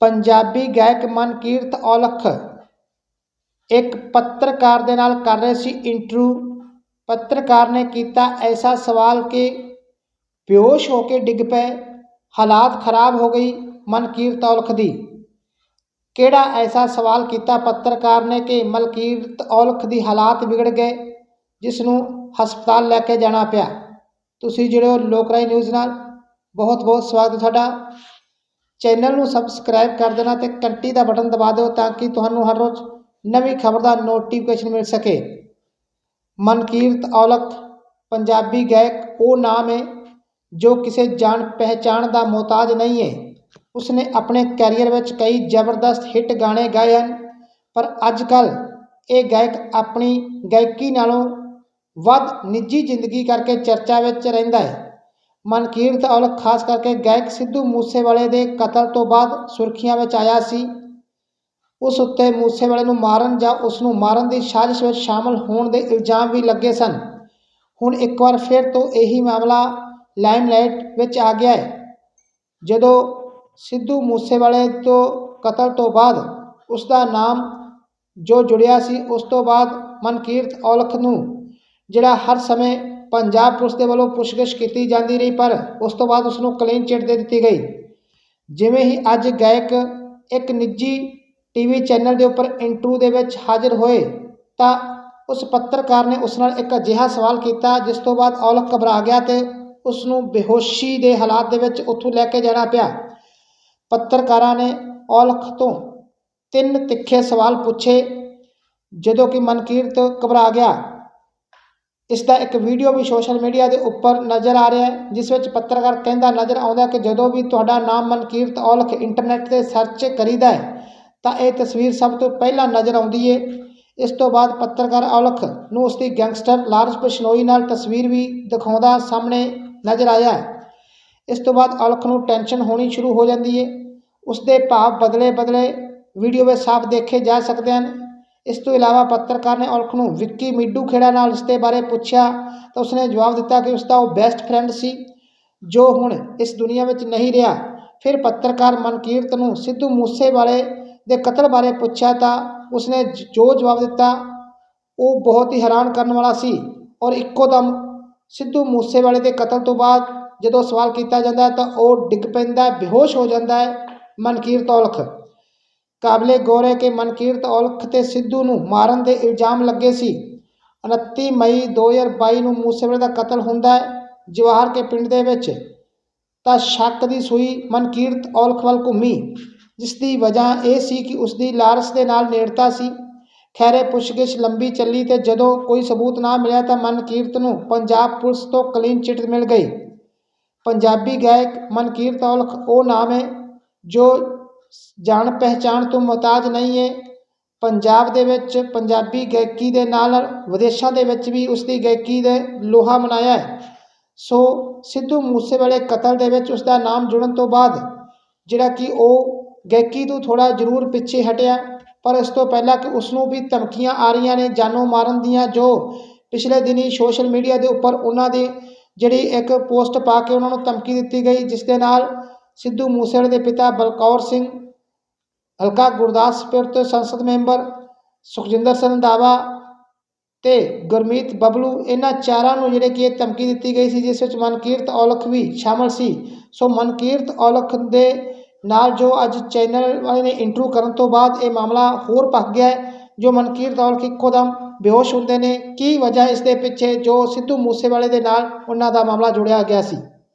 ਪੰਜਾਬੀ ਗਾਇਕ ਮਨਕੀਰਤ ਔਲਖ ਇੱਕ ਪੱਤਰਕਾਰ ਦੇ ਨਾਲ ਕਰ ਰਹੇ ਸੀ ਇੰਟਰਵਿਊ ਪੱਤਰਕਾਰ ਨੇ ਕੀਤਾ ਐਸਾ ਸਵਾਲ ਕਿ ਬੇਹੋਸ਼ ਹੋ ਕੇ ਡਿੱਗ ਪਏ, ਹਾਲਾਤ ਖਰਾਬ ਹੋ ਗਈ ਮਨਕੀਰਤ ਔਲਖ ਦੀ। ਕਿਹੜਾ ਐਸਾ ਸਵਾਲ ਕੀਤਾ ਪੱਤਰਕਾਰ ਨੇ ਕਿ ਮਲਕੀਰਤ ਔਲਖ ਦੀ ਹਾਲਾਤ ਵਿਗੜ ਗਏ ਜਿਸ ਨੂੰ ਹਸਪਤਾਲ ਲੈ ਕੇ ਜਾਣਾ ਪਿਆ। ਤੁਸੀਂ ਜਿਹੜੇ ਲੋਕ ਲੋਕਰਾਈ ਨਿਊਜ਼ ਨਾਲ। ਬਹੁਤ ਬਹੁਤ ਸਵਾਗਤ ਤੁਹਾਡਾ। ਚੈਨਲ ਨੂੰ ਸਬਸਕ੍ਰਾਈਬ ਕਰ ਦੇਣਾ ਤੇ ਘੰਟੀ ਦਾ ਬਟਨ ਦਬਾ ਦਿਓ ਤਾਂ ਕਿ ਤੁਹਾਨੂੰ ਹਰ ਰੋਜ਼ ਨਵੀਂ ਖਬਰ ਦਾ ਨੋਟੀਫਿਕੇਸ਼ਨ ਮਿਲ ਸਕੇ। ਮਨਕੀਰਤ ਔਲਖ, ਪੰਜਾਬੀ ਗਾਇਕ, ਉਹ ਨਾਮ ਹੈ ਜੋ ਕਿਸੇ ਜਾਣ ਪਹਿਚਾਣ ਦਾ ਮੁਹਤਾਜ ਨਹੀਂ ਹੈ। ਉਸਨੇ ਆਪਣੇ ਕੈਰੀਅਰ ਵਿੱਚ ਕਈ ਜ਼ਬਰਦਸਤ ਹਿੱਟ ਗਾਣੇ ਗਾਏ ਹਨ, ਪਰ ਅੱਜ ਕੱਲ ਇਹ ਗਾਇਕ ਆਪਣੀ ਗਾਇਕੀ ਨਾਲੋਂ ਵੱਧ ਨਿੱਜੀ ਜ਼ਿੰਦਗੀ ਕਰਕੇ ਚਰਚਾ ਵਿੱਚ ਰਹਿੰਦਾ ਹੈ। ਮਨਕੀਰਤ ਔਲਖ ਖਾਸ ਕਰਕੇ ਗਾਇਕ ਸਿੱਧੂ ਮੂਸੇਵਾਲੇ ਦੇ ਕਤਲ ਤੋਂ ਬਾਅਦ ਸੁਰਖੀਆਂ ਵਿੱਚ ਆਇਆ ਸੀ। ਉਸ ਉੱਤੇ ਮੂਸੇਵਾਲੇ ਨੂੰ ਮਾਰਨ ਜਾਂ ਉਸ ਨੂੰ ਮਾਰਨ ਦੀ ਸਾਜ਼ਿਸ਼ ਵਿੱਚ ਸ਼ਾਮਲ ਹੋਣ ਦੇ ਇਲਜ਼ਾਮ ਵੀ ਲੱਗੇ ਸਨ। ਹੁਣ ਇੱਕ ਵਾਰ ਫਿਰ ਤੋਂ ਇਹੀ ਮਾਮਲਾ ਲਾਈਮਲਾਈਟ ਵਿੱਚ ਆ ਗਿਆ ਹੈ। ਜਦੋਂ ਸਿੱਧੂ ਮੂਸੇਵਾਲੇ ਤੋਂ ਕਤਲ ਤੋਂ ਬਾਅਦ ਉਸ ਦਾ ਨਾਮ ਜੋ ਜੁੜਿਆ ਸੀ, ਉਸ ਤੋਂ ਬਾਅਦ ਮਨਕੀਰਤ ਔਲਖ ਨੂੰ, ਜਿਹੜਾ ਹਰ ਸਮੇਂ ਪੰਜਾਬ ਪੁਲਿਸ ਦੇ ਵੱਲੋਂ ਪੁੱਛਗਿੱਛ ਕੀਤੀ ਜਾਂਦੀ ਰਹੀ, ਪਰ ਉਸ ਤੋਂ ਬਾਅਦ ਉਸ ਨੂੰ ਕਲੀਨ ਚਿੱਟ ਦੇ ਦਿੱਤੀ ਗਈ। ਜਿਵੇਂ ਹੀ ਅੱਜ ਗਾਇਕ ਇੱਕ ਨਿੱਜੀ ਟੀਵੀ ਚੈਨਲ ਦੇ ਉੱਪਰ ਇੰਟਰਵਿਊ ਦੇ ਵਿੱਚ ਹਾਜ਼ਰ ਹੋਏ, ਤਾਂ ਉਸ ਪੱਤਰਕਾਰ ਨੇ ਉਸ ਨਾਲ ਇੱਕ ਅਜਿਹਾ ਸਵਾਲ ਕੀਤਾ, ਜਿਸ ਤੋਂ ਬਾਅਦ ਔਲਖ ਘਬਰਾ ਗਿਆ ਤੇ ਉਸ ਨੂੰ ਬੇਹੋਸ਼ੀ ਦੇ ਹਾਲਾਤ ਦੇ ਵਿੱਚ ਉੱਥੋਂ ਲੈ ਕੇ ਜਾਣਾ ਪਿਆ। ਪੱਤਰਕਾਰਾਂ ਨੇ ਔਲਖ ਤੋਂ ਤਿੰਨ ਤਿੱਖੇ ਸਵਾਲ ਪੁੱਛੇ, ਜਦੋਂ ਕਿ ਮਨਕੀਰਤ ਘਬਰਾ ਗਿਆ। ਇਸ ਦਾ ਇੱਕ ਵੀਡੀਓ ਵੀ ਸੋਸ਼ਲ ਮੀਡੀਆ ਦੇ ਉੱਪਰ ਨਜ਼ਰ ਆ ਰਿਹਾ ਹੈ, ਜਿਸ ਵਿੱਚ ਪੱਤਰਕਾਰ ਕਹਿੰਦਾ ਨਜ਼ਰ ਆਉਂਦਾ ਕਿ ਜਦੋਂ ਵੀ ਤੁਹਾਡਾ ਨਾਮ ਮਨਕੀਰਤ ਔਲਖ ਇੰਟਰਨੈਟ ਤੇ ਸਰਚ ਕਰੀਦਾ ਹੈ, ਤਾਂ ਇਹ ਤਸਵੀਰ ਸਭ ਤੋਂ ਪਹਿਲਾਂ ਨਜ਼ਰ ਆਉਂਦੀ ਹੈ ਇਸ ਤੋਂ ਬਾਅਦ ਪੱਤਰਕਾਰ ਔਲਖ ਨੂੰ ਉਸ ਦੀ ਗੈਂਗਸਟਰ ਲਾਰਸ ਬਿਸ਼ਨੋਈ ਨਾਲ ਤਸਵੀਰ ਵੀ ਦਿਖਾਉਂਦਾ ਸਾਹਮਣੇ ਨਜ਼ਰ ਆਇਆ ਇਸ ਤੋਂ ਬਾਅਦ ਔਲਖ ਨੂੰ ਟੈਨਸ਼ਨ ਹੋਣੀ ਸ਼ੁਰੂ ਹੋ ਜਾਂਦੀ ਹੈ ਉਸ ਦੇ ਭਾਵ ਬਦਲੇ ਬਦਲੇ ਵੀਡੀਓ ਵਿੱਚ ਸਾਫ਼ ਦੇਖੇ ਜਾ ਸਕਦੇ ਹਨ। ਇਸ ਤੋਂ ਇਲਾਵਾ ਪੱਤਰਕਾਰ ਨੇ ਔਲਖ ਨੂੰ ਵਿੱਕੀ ਮਿੱਡੂ ਖੇੜਾ ਨਾਲ ਇਸ ਦੇ ਬਾਰੇ ਪੁੱਛਿਆ ਤਾਂ ਉਸਨੇ ਜਵਾਬ ਦਿੱਤਾ ਕਿ ਉਸਦਾ ਉਹ ਬੈਸਟ ਫਰੈਂਡ ਸੀ, ਜੋ ਹੁਣ ਇਸ ਦੁਨੀਆ ਵਿੱਚ ਨਹੀਂ ਰਿਹਾ। ਫਿਰ ਪੱਤਰਕਾਰ ਮਨਕੀਰਤ ਨੂੰ ਸਿੱਧੂ ਮੂਸੇਵਾਲੇ ਦੇ ਕਤਲ ਬਾਰੇ ਪੁੱਛਿਆ ਤਾਂ ਉਸਨੇ ਜੋ ਜਵਾਬ ਦਿੱਤਾ, ਉਹ ਬਹੁਤ ਹੀ ਹੈਰਾਨ ਕਰਨ ਵਾਲਾ ਸੀ ਔਰ ਇੱਕੋ ਦਮ ਸਿੱਧੂ ਮੂਸੇਵਾਲੇ ਦੇ ਕਤਲ ਤੋਂ ਬਾਅਦ ਜਦੋਂ ਸਵਾਲ ਕੀਤਾ ਜਾਂਦਾ ਤਾਂ ਉਹ ਡਿੱਗ ਪੈਂਦਾ, ਬੇਹੋਸ਼ ਹੋ ਜਾਂਦਾ ਹੈ ਮਨਕੀਰਤ ਔਲਖ। ਕਾਬਲੇ ਗੌਰ ਹੈ ਕਿ ਮਨਕੀਰਤ ਔਲਖ ਤੇ ਸਿੱਧੂ ਨੂੰ ਮਾਰਨ ਦੇ ਇਲਜ਼ਾਮ ਲੱਗੇ ਸੀ। 29 ਮਈ 2022 ਨੂੰ ਮੂਸੇਵਾਲੇ ਦਾ ਕਤਲ ਹੁੰਦਾ ਹੈ ਜਵਾਹਰ ਕੇ ਪਿੰਡ ਦੇ ਵਿੱਚ। ਤਾਂ ਸ਼ੱਕ ਦੀ ਸੂਈ ਮਨਕੀਰਤ ਔਲਖ ਵੱਲ ਘੁੰਮੀ, ਜਿਸ ਦੀ ਵਜ੍ਹਾ ਇਹ ਸੀ ਕਿ ਉਸ ਦੀ ਲਾਰਸ ਦੇ ਨਾਲ ਨੇੜਤਾ ਸੀ। ਖੈਰੇ ਪੁੱਛਗਿੱਛ ਲੰਬੀ ਚੱਲੀ ਤੇ ਜਦੋਂ ਕੋਈ ਸਬੂਤ ਨਾ ਮਿਲਿਆ ਤਾਂ ਮਨਕੀਰਤ ਨੂੰ ਪੰਜਾਬ ਪੁਲਿਸ ਤੋਂ ਕਲੀਨ ਚਿੱਟ ਮਿਲ ਗਈ। ਪੰਜਾਬੀ ਗਾਇਕ ਮਨਕੀਰਤ ਔਲਖ ਉਹ ਨਾਮ ਹੈ ਜੋ ਜਾਣ ਪਹਿਚਾਣ ਤੋਂ ਮੁਹਤਾਜ ਨਹੀਂ ਹੈ ਪੰਜਾਬ ਦੇ ਵਿੱਚ ਪੰਜਾਬੀ ਗਾਇਕੀ ਦੇ ਨਾਲ ਵਿਦੇਸ਼ਾਂ ਦੇ ਵਿੱਚ ਵੀ ਉਸ ਦੀ ਗਾਇਕੀ ਦੇ ਲੋਹਾ ਮਨਾਇਆ ਹੈ। ਸੋ ਸਿੱਧੂ ਮੂਸੇਵਾਲੇ ਕਤਲ ਦੇ ਵਿੱਚ ਉਸ ਦਾ ਨਾਮ ਜੁੜਨ ਤੋਂ ਬਾਅਦ ਜਿਹੜਾ ਕਿ ਉਹ ਗਾਇਕੀ ਤੋਂ ਥੋੜਾ ਜ਼ਰੂਰ ਪਿੱਛੇ ਹਟਿਆ, ਪਰ ਇਸ ਤੋਂ ਪਹਿਲਾਂ ਕਿ ਉਸ ਨੂੰ ਵੀ ਧਮਕੀਆਂ ਆ ਰਹੀਆਂ ਨੇ, ਜਾਨੋਂ ਮਾਰਨ ਦੀਆਂ ਜੋ ਪਿਛਲੇ ਦਿਨੀ ਸੋਸ਼ਲ ਮੀਡੀਆ ਦੇ ਉੱਪਰ ਉਹਨਾਂ ਦੀ ਜਿਹੜੀ ਇੱਕ ਪੋਸਟ ਪਾ ਕੇ ਉਹਨਾਂ ਨੂੰ ਧਮਕੀ ਦਿੱਤੀ ਗਈ, ਜਿਸ ਦੇ ਨਾਲ ਸਿੱਧੂ ਮੂਸੇਵਾਲੇ ਦੇ ਪਿਤਾ ਬਲਕੌਰ ਸਿੰਘ, ਹਲਕਾ ਗੁਰਦਾਸਪੁਰ ਤੋਂ ਸੰਸਦ ਮੈਂਬਰ ਸੁਖਜਿੰਦਰ ਸਿੰਘ ਰੰਧਾਵਾ ਤੇ ਗੁਰਮੀਤ ਬਬਲੂ, ਇਹਨਾਂ ਚਾਰਾਂ ਨੂੰ ਜਿਹੜੇ ਕਿ ਇਹ ਧਮਕੀ ਦਿੱਤੀ ਗਈ ਸੀ, ਜਿਸ ਵਿੱਚ ਮਨਕੀਰਤ ਔਲਖ ਵੀ ਸ਼ਾਮਲ ਸੀ। ਸੋ ਮਨਕੀਰਤ ਔਲਖ ਦੇ ਨਾਲ ਜੋ ਅੱਜ ਚੈਨਲ ਵਾਲੇ ਨੇ ਇੰਟਰਵਿਊ ਕਰਨ ਤੋਂ ਬਾਅਦ ਇਹ ਮਾਮਲਾ ਹੋਰ ਭਖ ਗਿਆ ਹੈ, ਜੋ ਮਨਕੀਰਤ ਔਲਖ ਇੱਕੋ ਦਮ ਬੇਹੋਸ਼ ਹੁੰਦੇ ਨੇ। ਕੀ ਵਜ੍ਹਾ ਇਸ ਦੇ ਪਿੱਛੇ ਜੋ ਸਿੱਧੂ ਮੂਸੇਵਾਲੇ ਦੇ ਨਾਲ ਉਹਨਾਂ ਦਾ ਮਾਮਲਾ ਜੁੜਿਆ ਗਿਆ ਸੀ?